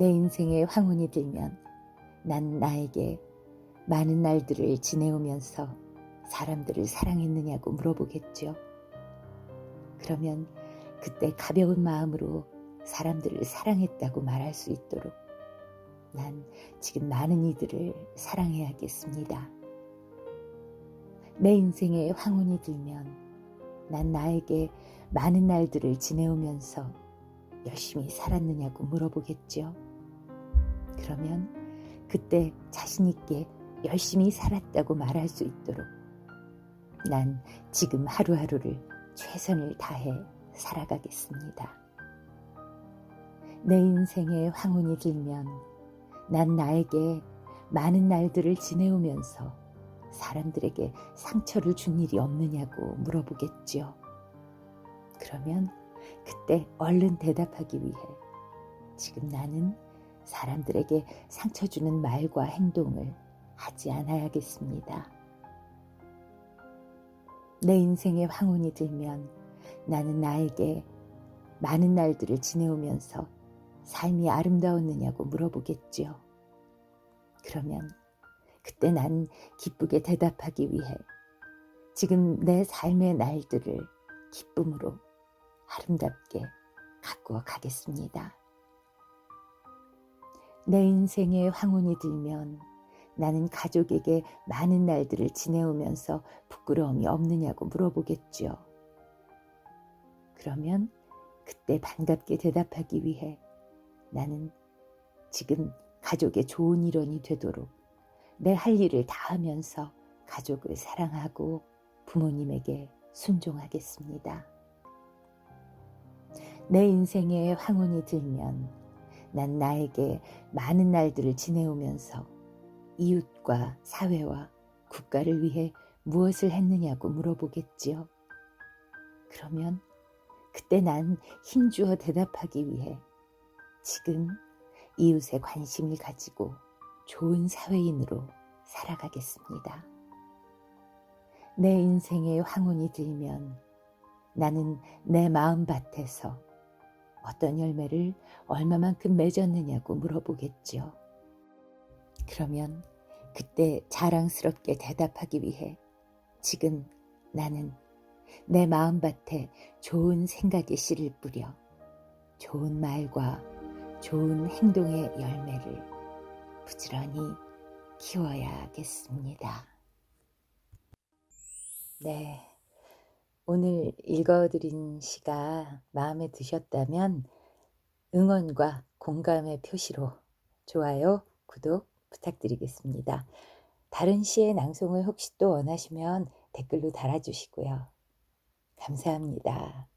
내 인생에 황혼이 들면 난 나에게 많은 날들을 지내오면서 사람들을 사랑했느냐고 물어보겠죠. 그러면 그때 가벼운 마음으로 사람들을 사랑했다고 말할 수 있도록 난 지금 많은 이들을 사랑해야겠습니다. 내 인생에 황혼이 들면 난 나에게 많은 날들을 지내오면서 열심히 살았느냐고 물어보겠죠. 그러면 그때 자신있게 열심히 살았다고 말할 수 있도록 난 지금 하루하루를 최선을 다해 살아가겠습니다. 내 인생에 황혼이 들면 난 나에게 많은 날들을 지내오면서 사람들에게 상처를 준 일이 없느냐고 물어보겠지요. 그러면 그때 얼른 대답하기 위해 지금 나는 사람들에게 상처 주는 말과 행동을 하지 않아야겠습니다. 내 인생에 황혼이 들면 나는 나에게 많은 날들을 지내오면서 삶이 아름다웠느냐고 물어보겠지요. 그러면 그때 난 기쁘게 대답하기 위해 지금 내 삶의 날들을 기쁨으로 아름답게 가꾸어 가겠습니다. 내 인생에 황혼이 들면 나는 가족에게 많은 날들을 지내오면서 부끄러움이 없느냐고 물어보겠죠. 그러면 그때 반갑게 대답하기 위해 나는 지금 가족의 좋은 일원이 되도록 내 할 일을 다 하면서 가족을 사랑하고 부모님에게 순종하겠습니다. 내 인생에 황혼이 들면 난 나에게 많은 날들을 지내오면서 이웃과 사회와 국가를 위해 무엇을 했느냐고 물어보겠지요. 그러면 그때 난 힘주어 대답하기 위해 지금 이웃에 관심을 가지고 좋은 사회인으로 살아가겠습니다. 내 인생에 황혼이 들면 나는 내 마음밭에서 어떤 열매를 얼마만큼 맺었느냐고 물어보겠죠. 그러면 그때 자랑스럽게 대답하기 위해 지금 나는 내 마음밭에 좋은 생각의 씨를 뿌려 좋은 말과 좋은 행동의 열매를 부지런히 키워야겠습니다. 네. 오늘 읽어드린 시가 마음에 드셨다면 응원과 공감의 표시로 좋아요, 구독 부탁드리겠습니다. 다른 시의 낭송을 혹시 또 원하시면 댓글로 달아주시고요. 감사합니다.